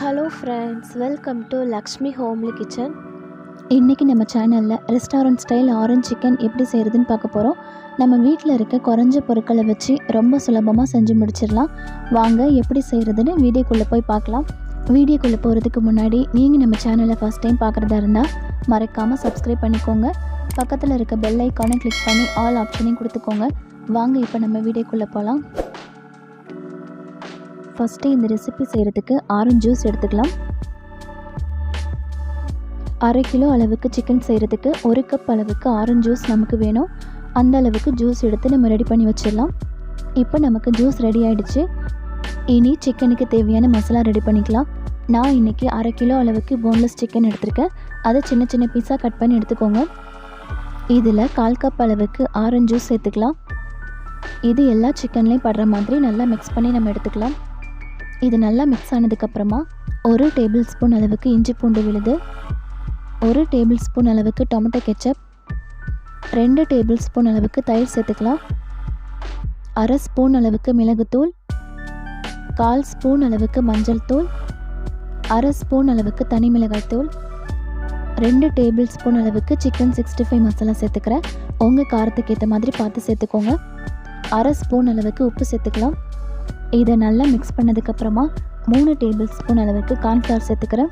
Hello friends welcome to Lakshmi homely kitchen இன்றைக்கி நம்ம சேனலில் ரெஸ்டாரண்ட் ஸ்டைல் ஆரஞ்ச் சிக்கன் எப்படி செய்கிறதுன்னு பார்க்க போகிறோம் நம்ம வீட்டில் இருக்க குறைஞ்ச பொருட்களை வச்சு ரொம்ப சுலபமாக செஞ்சு முடிச்சிடலாம். வாங்க எப்படி செய்கிறதுன்னு வீடியோக்குள்ளே போய் பார்க்கலாம். வீடியோக்குள்ளே போகிறதுக்கு முன்னாடி நீங்கள் நம்ம சேனலை ஃபஸ்ட் டைம் பார்க்குறதா இருந்தால் மறக்காமல் சப்ஸ்கிரைப் பண்ணிக்கோங்க. பக்கத்தில் இருக்க பெல் ஐக்கானை கிளிக் பண்ணி ஆல் ஆப்ஷனையும் கொடுத்துக்கோங்க. வாங்க இப்போ நம்ம வீடியோக்குள்ளே போகலாம் ஃபஸ்ட்டு இந்த ரெசிபி செய்கிறதுக்கு ஆரஞ்சு ஜூஸ் எடுத்துக்கலாம். அரை கிலோ அளவுக்கு சிக்கன் செய்கிறதுக்கு ஒரு கப் அளவுக்கு ஆரஞ்சு ஜூஸ் நமக்கு வேணும். அந்த அளவுக்கு ஜூஸ் எடுத்து நம்ம ரெடி பண்ணி வச்சிடலாம். இப்போ நமக்கு ஜூஸ் ரெடி ஆகிடுச்சு இனி சிக்கனுக்கு தேவையான மசாலா ரெடி பண்ணிக்கலாம். நான் இன்றைக்கி அரை கிலோ அளவுக்கு போன்லெஸ் சிக்கன் எடுத்திருக்கேன். அதை சின்ன சின்ன பீஸாக கட் பண்ணி எடுத்துக்கோங்க. இதில் கால் கப் அளவுக்கு ஆரஞ்சு ஜூஸ் சேர்த்துக்கலாம். இது எல்லா சிக்கன்லேயும் படுற மாதிரி நல்லா மிக்ஸ் பண்ணி நம்ம எடுத்துக்கலாம். இது நல்லா மிக்ஸ் ஆனதுக்கப்புறமா ஒரு டேபிள் ஸ்பூன் அளவுக்கு இஞ்சி பூண்டு விழுது ஒரு டேபிள் ஸ்பூன் அளவுக்கு டொமேட்டோ கெச்சப் ரெண்டு டேபிள் ஸ்பூன் அளவுக்கு தயிர் சேர்த்துக்கலாம் அரை ஸ்பூன் அளவுக்கு மிளகுத்தூள் கால் ஸ்பூன் அளவுக்கு மஞ்சள் தூள் அரை ஸ்பூன் அளவுக்கு தனி மிளகாய் தூள் ரெண்டு டேபிள் ஸ்பூன் அளவுக்கு சிக்கன் சிக்ஸ்டி ஃபைவ் மசாலா சேர்த்துக்கிறேன். உங்கள் காரத்துக்கு ஏற்ற மாதிரி பார்த்து சேர்த்துக்கோங்க. அரை ஸ்பூன் அளவுக்கு உப்பு சேர்த்துக்கலாம். இதை நல்லா மிக்ஸ் பண்ணதுக்கப்புறமா மூணு டேபிள் ஸ்பூன் அளவுக்கு கார்ன்ஃப்ளவர் சேர்த்துக்கிறேன்.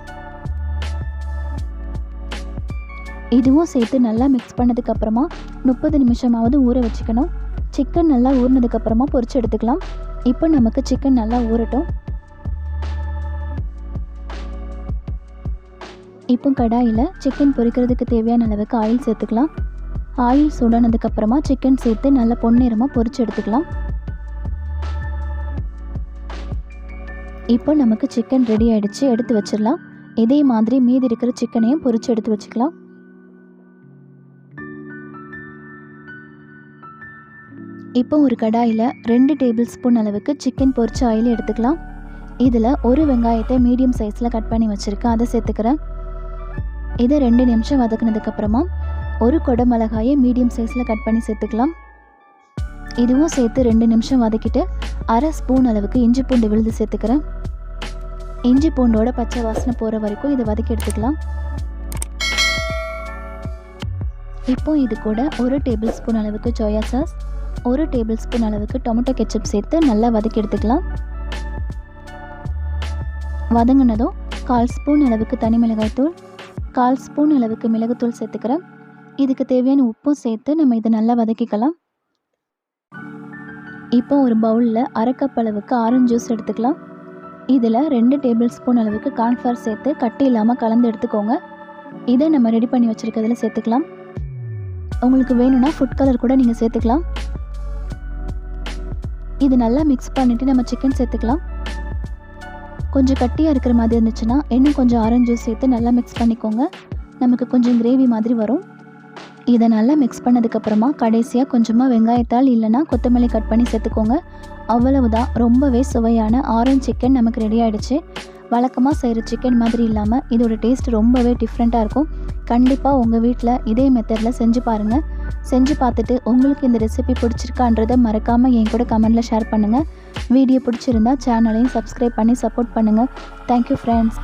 இதுவும் சேர்த்து நல்லா மிக்ஸ் பண்ணதுக்கப்புறமா முப்பது நிமிஷமாவது ஊற வச்சுக்கணும். சிக்கன் நல்லா ஊறினதுக்கப்புறமா பொறிச்சு எடுத்துக்கலாம். இப்போ நமக்கு சிக்கன் நல்லா ஊறட்டும். இப்போ கடாயில் சிக்கன் பொரிக்கிறதுக்கு தேவையான அளவுக்கு ஆயில் சேர்த்துக்கலாம். ஆயில் சுடனதுக்கப்புறமா சிக்கன் சேர்த்து நல்லா பொன்னிறமாக பொறிச்சு எடுத்துக்கலாம். இப்போ நமக்கு சிக்கன் ரெடி ஆகிடுச்சு எடுத்து வச்சிடலாம். இதே மாதிரி மீதி இருக்கிற சிக்கனையும் பொரித்து எடுத்து வச்சுக்கலாம். இப்போ ஒரு கடாயில் ரெண்டு டேபிள் ஸ்பூன் அளவுக்கு சிக்கன் பொரிச்ச ஆயில் எடுத்துக்கலாம். இதில் ஒரு வெங்காயத்தை மீடியம் சைஸில் கட் பண்ணி வச்சுருக்கேன். அதை சேர்த்துக்கிறேன். இதை ரெண்டு நிமிஷம் வதக்குனதுக்கப்புறமா ஒரு கொடை மிளகாயை மீடியம் சைஸில் கட் பண்ணி சேர்த்துக்கலாம். இதுவும் சேர்த்து ரெண்டு நிமிஷம் வதக்கிட்டு அரை ஸ்பூன் அளவுக்கு இஞ்சி பூண்டு விழுது சேர்த்துக்கிறேன். இஞ்சி பூண்டோட பச்சை வாசனை போகிற வரைக்கும் இதை வதக்கி எடுத்துக்கலாம். இப்போ இது கூட ஒரு டேபிள் ஸ்பூன் அளவுக்கு சோயா சாஸ் ஒரு டேபிள் ஸ்பூன் அளவுக்கு டொமேட்டோ கெச்சப் சேர்த்து நல்லா வதக்கி எடுத்துக்கலாம். வதங்கினதும் கால் ஸ்பூன் அளவுக்கு தனி மிளகாய் தூள் கால் ஸ்பூன் அளவுக்கு மிளகுத்தூள் சேர்த்துக்கிறேன். இதுக்கு தேவையான உப்பும் சேர்த்து நம்ம இதை நல்லா வதக்கிக்கலாம். இப்போ ஒரு பவுலில் அரைக்கப் அளவுக்கு ஆரஞ்சு ஜூஸ் எடுத்துக்கலாம். இதில் ரெண்டு டேபிள் ஸ்பூன் அளவுக்கு கார்ன்ஃப்ளவர் சேர்த்து கட்டி இல்லாமல் கலந்து எடுத்துக்கோங்க. இதை நம்ம ரெடி பண்ணி வச்சுருக்கிறதுல சேர்த்துக்கலாம். உங்களுக்கு வேணும்னா ஃபுட் கலர் கூட நீங்கள் சேர்த்துக்கலாம். இது நல்லா மிக்ஸ் பண்ணிவிட்டு நம்ம சிக்கன் சேர்த்துக்கலாம். கொஞ்சம் கட்டியாக இருக்கிற மாதிரி இருந்துச்சுன்னா இன்னும் கொஞ்சம் ஆரஞ்சு ஜூஸ் சேர்த்து நல்லா மிக்ஸ் பண்ணிக்கோங்க. நமக்கு கொஞ்சம் கிரேவி மாதிரி வரும். இதை நல்லா மிக்ஸ் பண்ணதுக்கப்புறமா கடைசியாக கொஞ்சமாக வெங்காயத்தால் இல்லைனா கொத்தமல்லி கட் பண்ணி சேர்த்துக்கோங்க. அவ்வளவுதான். ரொம்பவே சுவையான ஆரஞ்சு சிக்கன் நமக்கு ரெடி ஆகிடுச்சு வழக்கமாக செய்கிற சிக்கன் மாதிரி இல்லாமல் இதோட டேஸ்ட் ரொம்பவே டிஃப்ரெண்ட்டாக இருக்கும். கண்டிப்பாக உங்கள் வீட்டில் இதே மெத்தடில் செஞ்சு பாருங்கள் செஞ்சு பார்த்துட்டு உங்களுக்கு இந்த ரெசிபி பிடிச்சிருக்கான்றதை மறக்காமல் என் கூட கமெண்டில் ஷேர் பண்ணுங்கள் வீடியோ பிடிச்சிருந்தா சேனலையும் சப்ஸ்கிரைப் பண்ணி சப்போர்ட் பண்ணுங்கள் தேங்க்யூ ஃப்ரெண்ட்ஸ்